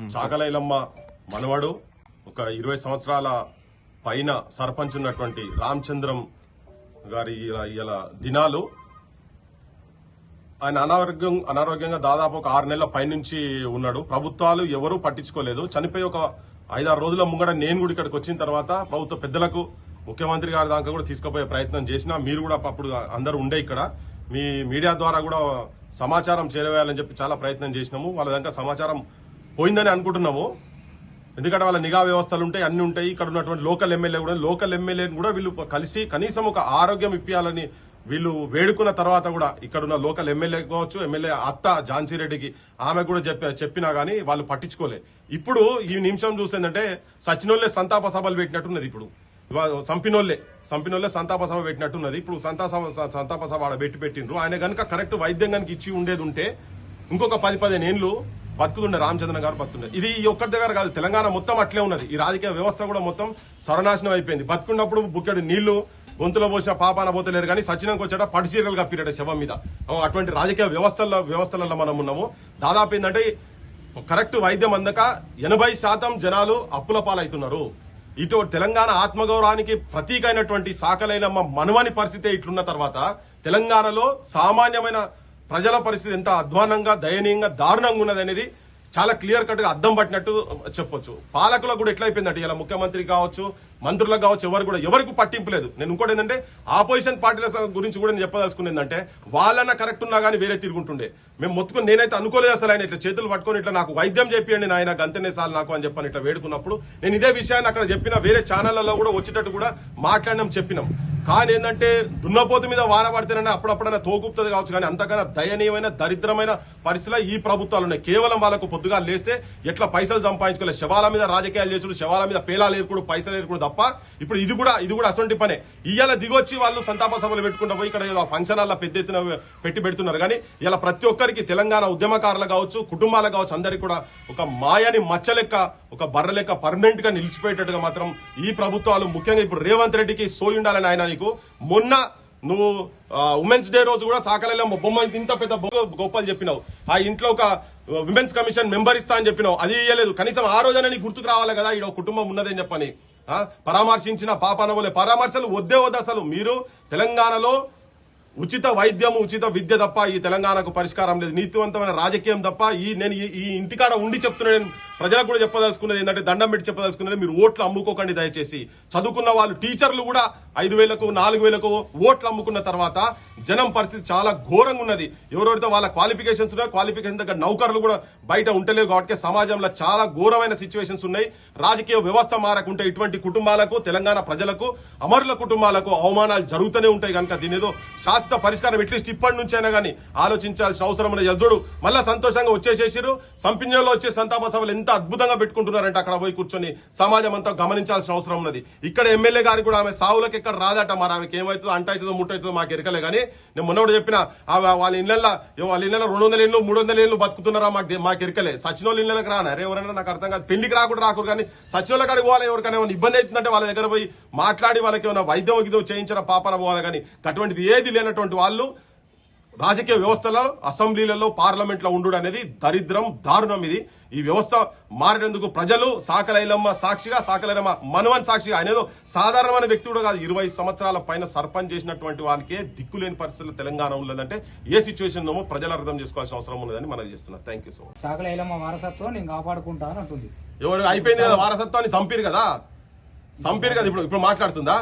చాకలైలమ్మ మనవడు ఒక ఇరవై సంవత్సరాల పైన సర్పంచ్ ఉన్నటువంటి రామచంద్రం గారి ఇలా- ఇలా దినాలు. ఆయన అనారోగ్యం అనారోగ్యంగా దాదాపు ఒక ఆరు నెలల పైనుంచి ఉన్నాడు. ప్రభుత్వాలు ఎవరూ పట్టించుకోలేదు. చనిపోయి ఒక ఐదారు రోజుల ముంగడ నేను కూడా ఇక్కడికి వచ్చిన తర్వాత ప్రభుత్వ పెద్దలకు ముఖ్యమంత్రి గారి దాకా కూడా తీసుకుపోయే ప్రయత్నం చేసినా మీరు కూడా అప్పుడు అందరూ ఉండే ఇక్కడ. మీ మీడియా ద్వారా కూడా సమాచారం చేరవేయాలని చెప్పి చాలా ప్రయత్నం చేసినాము. వాళ్ళ దాకా సమాచారం పోయిందని అనుకుంటున్నాము ఎందుకంటే వాళ్ళ నిఘా వ్యవస్థలు ఉంటాయి అన్ని ఉంటాయి. ఇక్కడ ఉన్నటువంటి లోకల్ ఎమ్మెల్యే కూడా లోకల్ ఎమ్మెల్యేని కూడా వీళ్ళు కలిసి కనీసం ఒక ఆరోగ్యం ఇప్పించాలని వీళ్ళు వేడుకున్న తర్వాత కూడా ఇక్కడున్న లోకల్ ఎమ్మెల్యే కావచ్చు ఎమ్మెల్యే అత్త ఝాన్సీ రెడ్డికి ఆమె కూడా చెప్ప చెప్పినా గానీ వాళ్ళు పట్టించుకోలే. ఇప్పుడు ఈ నిమిషం చూసేందంటే సచినోళ్ళే సంతాప సభలు పెట్టినట్టున్నది ఇప్పుడు. సంపినోళ్ళే సంపినోళ్ళే సంపినోళ్ళే సంతాప సభ పెట్టినట్టున్నది. ఇప్పుడు సంతాప సభ సంతాప సభ ఆడ పెట్టి పెట్టిండ్రు. ఆయన గనుక కరెక్ట్ వైద్యం కనుక ఇచ్చి ఉండేది ఉంటే ఇంకొక పది పదిహేను ఏళ్ళు బతుకుతుండే రామచంద్రన్ గారు బతుకుండే ఇది ఒక్కటి దగ్గర కాదు తెలంగాణ మొత్తం అట్లే ఉన్నది. ఈ రాజకీయ వ్యవస్థ కూడా మొత్తం సర్వనాశనం అయిపోయింది. బతుకున్నప్పుడు బుక్కెడు నీళ్ళు గొంతులో పోసిన పాపాన పోతలేరు కానీ సచినంకి వచ్చాట పడి చీరలు కప్పిరట శవం మీద. అటువంటి రాజకీయ వ్యవస్థల వ్యవస్థలలో మనం ఉన్నాము. దాదాపు ఏంటంటే కరెక్ట్ వైద్యం అందక ఎనభై శాతం జనాలు అప్పుల పాలవుతున్నారు. ఇటు తెలంగాణ ఆత్మగౌరవానికి ప్రతీకైనటువంటి సాకలైన మా మనవని పరిస్థితి ఇట్లున్న తర్వాత తెలంగాణలో సామాన్యమైన ప్రజల పరిస్థితి ఎంత అధ్వానంగా దయనీయంగా దారుణంగా ఉన్నది అనేది చాలా క్లియర్ కట్గా అద్దం పట్టినట్టు చెప్పొచ్చు. పాలకులకు కూడా ఎట్లయిపోయిందంటే ఇలా ముఖ్యమంత్రి కావచ్చు మంత్రులకు కావచ్చు ఎవరు కూడా ఎవరికి పట్టింపు లేదు. నేను ఇంకోటి ఏంటంటే ఆపోజిషన్ పార్టీల గురించి కూడా నేను చెప్పదలుచుకునేందంటే ఏంటంటే వాళ్ళన్న కరెక్ట్ ఉన్నా కానీ వేరే తిరుగుంటుండే. మేము మొత్తుకుని నేనైతే అనుకోలేదు అసలు ఆయన ఇట్లా చేతులు పట్టుకొని ఇట్లా నాకు వైద్యం చెప్పియండి నాయన గంతనే సార్ నాకు అని చెప్పని ఇట్లా వేడుకున్నప్పుడు నేను ఇదే విషయాన్ని అక్కడ చెప్పిన వేరే ఛానళ్ళలో కూడా వచ్చేటట్టు కూడా మాట్లాడినాం చెప్పినాం. కానీ ఏంటంటే దున్నపోతు మీద వాన పడితేనే అప్పుడప్పుడైనా తోగుపుతుంది కావచ్చు కానీ అంతకన్నా దయనీయమైన దరిద్రమైన పరిస్థితుల ఈ ప్రభుత్వాలు ఉన్నాయి. కేవలం వాళ్ళకు పొద్దుగా లేస్తే ఎట్లా పైసలు సంపాదించుకోలేదు శవాల మీద రాజకీయాలు చేసుడు శవాల మీద పేలాలు ఏరుకుడు పైసలు ఏరుకుడు తప్ప ఇప్పుడు ఇది కూడా ఇది కూడా అటువంటి పనే. ఇవాళ దిగొచ్చి వాళ్ళు సంతాప సభలు పెట్టుకుంటూ పోయి ఇక్కడ ఏదో ఫంక్షన్ హాల్లో పెద్ద ఎత్తున పెట్టి పెడుతున్నారు. కానీ ఇలా ప్రతి ఒక్కరికి తెలంగాణ ఉద్యమకారులు కావచ్చు కుటుంబాలు కావచ్చు అందరికి కూడా ఒక మాయని మచ్చలెక్క ఒక బర్ర లెక్క పర్మనెంట్గా నిలిచిపోయేటట్టుగా మాత్రం ఈ ప్రభుత్వాలు ముఖ్యంగా ఇప్పుడు రేవంత్ రెడ్డికి సోయి ఉండాలని ఆయన నీకు. మొన్న నువ్వు ఉమెన్స్ డే రోజు కూడా సాకలలో బొమ్మ ఇంత పెద్ద బొమ్మ గొప్పలు చెప్పినావు. ఆ ఇంట్లో ఒక విమెన్స్ కమిషన్ మెంబర్ ఇస్తా అని చెప్పినావు. అది ఇయ్యలేదు. కనీసం ఆ రోజైనా నీకు గుర్తుకు రావాలి కదా ఈడ కుటుంబం ఉన్నదని చెప్పని. పరామర్శించిన పాపానవలే. పరామర్శలు వద్దే వద్దు అసలు. మీరు తెలంగాణలో ఉచిత వైద్యం ఉచిత విద్య తప్ప ఈ తెలంగాణకు పరిష్కారం లేదు. నీతివంతమైన రాజకీయం తప్ప ఈ నేను ఈ- ఈ ఇంటికాడ ఉండి చెప్తున్నాను. నేను ప్రజలకు కూడా చెప్పదలుచుకున్నది ఏంటంటే దండం పెట్టి చెప్పదలుచుకున్నది మీరు ఓట్లు అమ్ముకోకండి దయచేసి. చదువుకున్న వాళ్ళు టీచర్లు కూడా ఐదు వేలకు నాలుగు వేలకు ఓట్లు అమ్ముకున్న తర్వాత జనం పరిస్థితి చాలా ఘోరంగా ఉన్నది. ఎవరెవరితో వాళ్ళ క్వాలిఫికేషన్స్ ఉన్నాయి క్వాలిఫికేషన్ దగ్గర నౌకర్లు కూడా బయట ఉంటలేవు కాబట్టి సమాజంలో చాలా ఘోరమైన సిచ్యువేషన్స్ ఉన్నాయి. రాజకీయ వ్యవస్థ మారకుంటే ఇటువంటి కుటుంబాలకు తెలంగాణ ప్రజలకు అమరుల కుటుంబాలకు అవమానాలు జరుగుతూనే ఉంటాయి కనుక దీని ఏదో శాశ్వత పరిష్కారం ఎట్లీస్ట్ ఇప్పటి నుంచైనా కానీ ఆలోచించాల్సిన అవసరం ఉన్న యజుడు మళ్ళా సంతోషంగా వచ్చేసేసారు సంపిన్యంలో వచ్చే సంతాప సభలు ఎంత అద్భుతంగా పెట్టుకుంటున్నారంటే అక్కడ పోయి కూర్చొని సమాజం అంతా గమనించాల్సిన అవసరం ఉన్నది. ఇక్కడ ఎమ్మెల్యే గారు కూడా ఆమె సావులకు ఎక్కడ రాదట మరి ఆమెకి ఏమవుతుందో అంట అవుతుందో ముట్ట అవుతుందో మాకు ఎరకలే కానీ నేను మొన్న కూడా చెప్పిన వాళ్ళ ఇళ్ళల్లో వాళ్ళ ఇళ్ళలో రెండు వందల ఇళ్ళు మూడు వందల ఏళ్ళు బతుకుతున్నారా మాకు మాకు ఎరకలే సచినోళ్ళ ఇళ్ళకి రానా? అరే ఎవరైనా నాకు అర్థం కాదు. పెళ్ళికి రాకుండా రాకూడదు కానీ సచినోళ్ళ అడిగి పోవాలి ఎవరికైనా ఏమైనా ఇబ్బంది అవుతుందంటే వాళ్ళ దగ్గర పోయి మాట్లాడి వాళ్ళకి ఏమైనా వైద్యం ఇదో చేయించిన పాపన పోవాలి కానీ అటువంటిది ఏది లేనటువంటి వాళ్ళు రాజకీయ వ్యవస్థలో అసెంబ్లీలలో పార్లమెంట్లో ఉండు అనేది దరిద్రం దారుణం ఇది. ఈ వ్యవస్థ మారేందుకు ప్రజలు సాకలైలమ్మ సాక్షిగా సాకలైలమ్మ మనవన్ సాక్షిగా ఆయన ఏదో సాధారణమైన వ్యక్తి కూడా కాదు. ఇరవై సంవత్సరాల పైన సర్పంచ్ చేసినటువంటి వానికే దిక్కులేని పరిస్థితులు తెలంగాణ ఉన్నదంటే ఏ సిచ్యువేషన్ ప్రజలు అర్థం చేసుకోవాల్సిన అవసరం ఉన్నదని మనం చేస్తున్నాం. Thank you so much Ailamma వారసత్వం నేను కాపాడుకుంటా అని అంటుంది. ఎవరు అయిపోయింది కదా వారసత్వాన్ని? సంపిరు కదా? సంపిరు కదా ఇప్పుడు? ఇప్పుడు మాట్లాడుతుందా?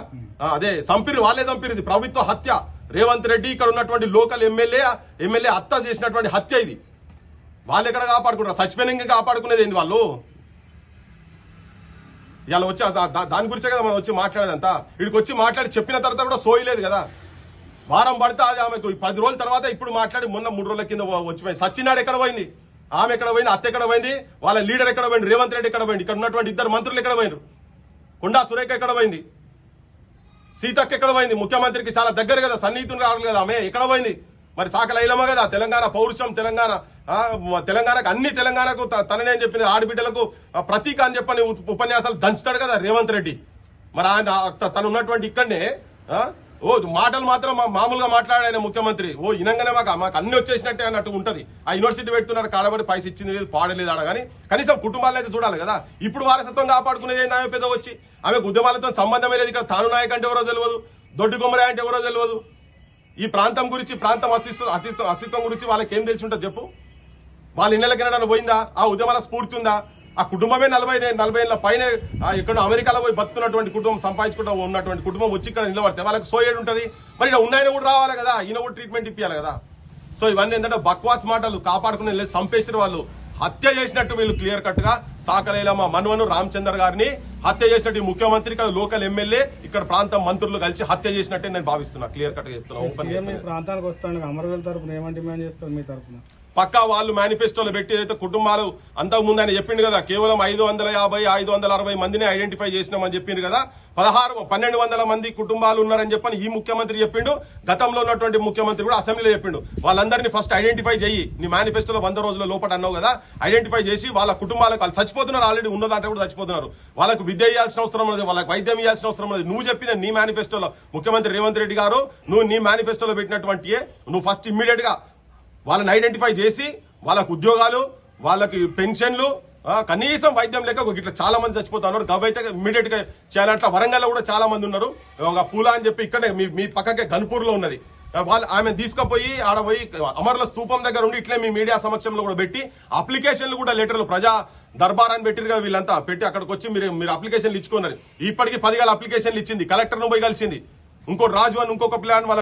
అదే సంపిరు వాళ్ళే సంపిరు ఇది. ప్రభుత్వ హత్య. రేవంత్ రెడ్డి ఇక్కడ ఉన్నటువంటి లోకల్ ఎమ్మెల్యే ఎమ్మెల్యే హత్య చేసినటువంటి హత్య ఇది. వాళ్ళు ఎక్కడ కాపాడుకుంటారు? సచిపోయిన కాపాడుకునేది ఏంది వాళ్ళు? ఇవాళ వచ్చి దా- దాని గురించే కదా మనం వచ్చి మాట్లాడేదంతా. వీడికి వచ్చి మాట్లాడి చెప్పిన తర్వాత కూడా సోయలేదు కదా. వారం పడితే అది ఆమెకు ఈ పది రోజుల తర్వాత ఇప్పుడు మాట్లాడి మొన్న మూడు రోజుల కింద వచ్చిపోయింది సచ్చినాడు ఎక్కడ పోయింది? ఆమె ఎక్కడ పోయింది? అత్త ఎక్కడ పోయింది? వాళ్ళ లీడర్ ఎక్కడ పోయింది రేవంత్ రెడ్డి ఎక్కడ పోయింది ఇక్కడ ఉన్నటువంటి ఇద్దరు మంత్రులు ఎక్కడ పోయినారు కొండా సురేఖ ఎక్కడ పోయింది? సీతక్క ఎక్కడ పోయింది? ముఖ్యమంత్రికి చాలా దగ్గర కదా సన్నిహితులు రావాలి కదా ఆమె ఎక్కడ పోయింది? మరి సాకల కదా తెలంగాణ పౌరుషం తెలంగాణ తెలంగాణకు అన్ని తెలంగాణకు త- తననే అని చెప్పింది. ఆడబిడ్డలకు ప్రతీక అని చెప్పని ఉపన్యాసాలు దంచుతాడు కదా రేవంత్ రెడ్డి. మరి ఆయన తను ఉన్నటువంటి ఇక్కడనే ఓ మాటలు మాత్రం మా- మామూలుగా మాట్లాడాయన ముఖ్యమంత్రి. ఓ ఇనంగానే మాకు మాకు అన్ని వచ్చేసినట్టే అన్నట్టు ఉంటుంది. ఆ యూనివర్సిటీ పెడుతున్నారు కాడబడి పైస ఇచ్చింది లేదు పాడలేదు ఆడ కానీ కనీసం కుటుంబాలను అయితే చూడాలి కదా. ఇప్పుడు వారసత్వం కాపాడుకునేది ఏంది ఆమె పెద్ద వచ్చి? ఆమెకు ఉద్యమాలతో సంబంధమే లేదు ఇక్కడ. తాను నాయక్ అంటే ఎవరో తెలియదు దొడ్డు కొమ్మరాయ అంటే ఎవరో తెలియదు ఈ ప్రాంతం గురించి ప్రాంతం అస్తిత్వం అస్తిత్వం అస్తిత్వం గురించి వాళ్ళకి ఏం తెలిసి ఉంటుంది చెప్పు? వాళ్ళ ఇళ్ళకి వెళ్ళడానికి పోయిందా? ఆ ఉద్యమాల స్ఫూర్తి ఉందా? ఆ కుటుంబమే నలభై నలభై ఏళ్ళ పైన ఎక్కడ అమెరికాలో పోయి బతున్నటువంటి కుటుంబం సంపాదించుకుంటూ ఉన్నటువంటి కుటుంబం వచ్చి ఇక్కడ నిలబడితే వాళ్ళకి సోయేడు ఉంటుంది. మరి ఇక్కడ ఉన్నాయన కూడా రావాలి కదా ఈయన కూడా ట్రీట్మెంట్ ఇప్పించాలి కదా. సో ఇవన్నీ ఏంటంటే బక్వాస్ మాటలు కాపాడుకునే లేదు చంపేసిన వాళ్ళు. హత్య చేసినట్టు వీళ్ళు క్లియర్ కట్గా సాకలేలమ్మ మన్వను రామచందర్ గారిని హత్య చేసినట్టు ఈ ముఖ్యమంత్రి ఇక్కడ లోకల్ ఎమ్మెల్యే ఇక్కడ ప్రాంతం మంత్రులు కలిసి హత్య చేసినట్టే నేను భావిస్తున్నా. క్లియర్ కట్గా చెప్తున్నా ప్రాంతానికి వస్తాను అమరవేల్ తరపున మీ తరపున? పక్కా వాళ్ళు మేనిఫెస్టోలు పెట్టి ఏదైతే కుటుంబాలు అంతకు ముందు ఆయన చెప్పిండు కదా కేవలం ఐదు వందల యాభై ఐదు వందల అరవై మందిని ఐడెంటిఫై చేసినామని చెప్పిండు కదా. పదహారు పన్నెండు వందల మంది కుటుంబాలు ఉన్నారని చెప్పని ఈ ముఖ్యమంత్రి చెప్పిండు. గతంలో ఉన్నటువంటి ముఖ్యమంత్రి కూడా అసెంబ్లీలో చెప్పిండు. వాళ్ళందరినీ ఫస్ట్ ఐడెంటిఫై చేయి. నీ మేనిఫెస్టోలో వంద రోజుల లోపల అన్నావు కదా ఐడెంటిఫై చేసి వాళ్ళ కుటుంబాలకు వాళ్ళు చచ్చిపోతున్నారు ఆల్రెడీ ఉన్నదంటే కూడా చచ్చిపోతున్నారు. వాళ్ళకు విద్య ఇవ్వాల్సిన అవసరం లేదు వాళ్ళకి వైద్యం ఇవ్వాల్సిన అవసరం లేదు. నువ్వు చెప్పిన నీ మేనిఫెస్టోలో ముఖ్యమంత్రి రేవంత్ రెడ్డి గారు నువ్వు నీ మేనిఫెస్టోలో పెట్టినటువంటి నువ్వు ఫస్ట్ ఇమ్మీడియట్గా వాళ్ళని ఐడెంటిఫై చేసి వాళ్ళకు ఉద్యోగాలు వాళ్ళకి పెన్షన్లు కనీసం వైద్యం లేక ఇట్లా చాలా మంది చచ్చిపోతున్నారు. గవ్ అయితే ఇమీడియట్గా చేయాలంటే వరంగల్ కూడా చాలా మంది ఉన్నారు. ఒక పూల అని చెప్పి ఇక్కడే మీ మీ పక్కకే గన్పూర్లో ఉన్నది వాళ్ళు ఆమె తీసుకుపోయి ఆడ పోయి అమరుల స్థూపం దగ్గర ఉండి ఇట్లే మీ మీడియా సమక్షంలో కూడా పెట్టి అప్లికేషన్లు కూడా లెటర్లు ప్రజా దర్బార్ అని పెట్టిరుగా వీళ్ళంతా. పెట్టి అక్కడికి వచ్చి మీరు మీరు అప్లికేషన్లు ఇచ్చుకున్నారు. ఇప్పటికి పదివేల అప్లికేషన్లు ఇచ్చింది. కలెక్టర్ను పోయి కలిసింది. ఇంకోటి రాజు అని ఇంకొక ప్లాన్ వాళ్ళ